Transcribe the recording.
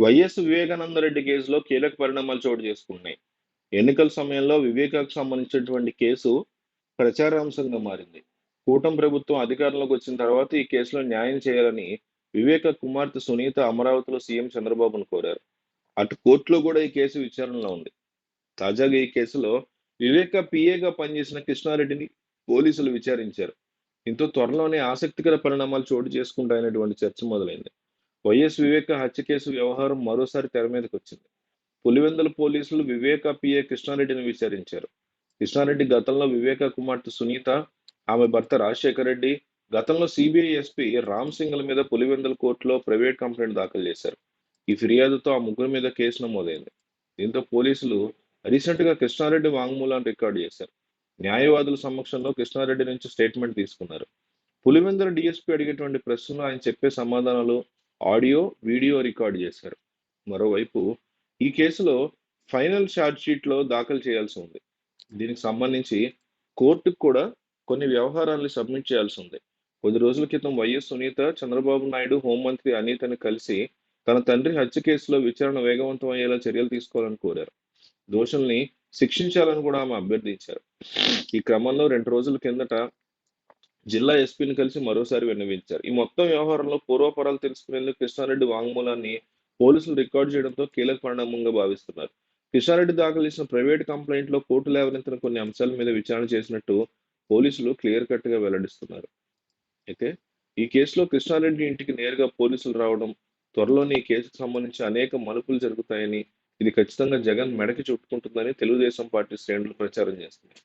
YS Vivekananda Reddy కేసులో కీలక పరిణామాలు చోటు చేసుకున్నాయి. ఎన్నికల సమయంలో వివేకాకు సంబంధించినటువంటి కేసు ప్రచారాంశంగా మారింది. కూటమి ప్రభుత్వం అధికారంలోకి వచ్చిన తర్వాత ఈ కేసులో న్యాయం చేయాలని వివేక కుమార్తె సునీత అమరావతిలో సీఎం చంద్రబాబును కోరారు. అటు కోర్టులో కూడా ఈ కేసు విచారణలో ఉంది. తాజాగా ఈ కేసులో వివేక పిఏగా పనిచేసిన కృష్ణారెడ్డిని పోలీసులు విచారించారు. దీంతో త్వరలోనే ఆసక్తికర పరిణామాలు చోటు చేసుకుంటాయనేటువంటి చర్చ మొదలైంది. వైఎస్ వివేక హత్య కేసు వ్యవహారం మరోసారి తెర మీదకి వచ్చింది. పులివెందుల పోలీసులు వివేక పిఏ కృష్ణారెడ్డిని విచారించారు. కృష్ణారెడ్డి గతంలో వివేక కుమార్తె సునీత ఆమె భర్త రాజశేఖర్ రెడ్డి గతంలో సిబిఐ ఎస్పీ రామ్ సింగ్ల మీద పులివెందుల కోర్టులో ప్రైవేట్ కంప్లైంట్ దాఖలు చేశారు. ఈ ఫిర్యాదుతో ఆ ముగ్గురు మీద కేసు నమోదైంది. దీంతో పోలీసులు రీసెంట్గా కృష్ణారెడ్డి వాంగ్మూలాన్ని రికార్డు చేశారు. న్యాయవాదుల సమక్షంలో కృష్ణారెడ్డి నుంచి స్టేట్మెంట్ తీసుకున్నారు. పులివెందుల డిఎస్పీ అడిగేటువంటి ప్రశ్నలు ఆయన చెప్పే సమాధానాలు ఆడియో వీడియో రికార్డు చేశారు. మరోవైపు ఈ కేసులో ఫైనల్ ఛార్జ్ దాఖలు చేయాల్సి ఉంది. దీనికి సంబంధించి కోర్టుకు కూడా కొన్ని వ్యవహారాలను సబ్మిట్ చేయాల్సి ఉంది. కొద్ది రోజుల క్రితం వైఎస్ సునీత చంద్రబాబు నాయుడు హోంమంత్రి అనితను కలిసి తన తండ్రి హత్య కేసులో విచారణ వేగవంతం అయ్యేలా చర్యలు తీసుకోవాలని కోరారు. దోషుల్ని శిక్షించాలని కూడా ఆమె అభ్యర్థించారు. ఈ క్రమంలో రెండు రోజుల కిందట జిల్లా ఎస్పీని కలిసి మరోసారి విన్నవించారు. ఈ మొత్తం వ్యవహారంలో పూర్వపరాలు తెలుసుకునేందుకు కృష్ణారెడ్డి వాంగ్మూలాన్ని పోలీసులు రికార్డు చేయడంతో కీలక పరిణామంగా భావిస్తున్నారు. కృష్ణారెడ్డి దాఖలు చేసిన ప్రైవేట్ కంప్లైంట్లో కోర్టు లేవనెత్తిన కొన్ని అంశాల మీద విచారణ చేసినట్టు పోలీసులు క్లియర్ కట్గా వెల్లడిస్తున్నారు. అయితే ఈ కేసులో కృష్ణారెడ్డి ఇంటికి నేరుగా పోలీసులు రావడం త్వరలోనే ఈ కేసుకు సంబంధించి అనేక మలుపులు జరుగుతాయని ఇది ఖచ్చితంగా జగన్ మెడకి చుట్టుకుంటుందని తెలుగుదేశం పార్టీ శ్రేణులు ప్రచారం చేస్తున్నాయి.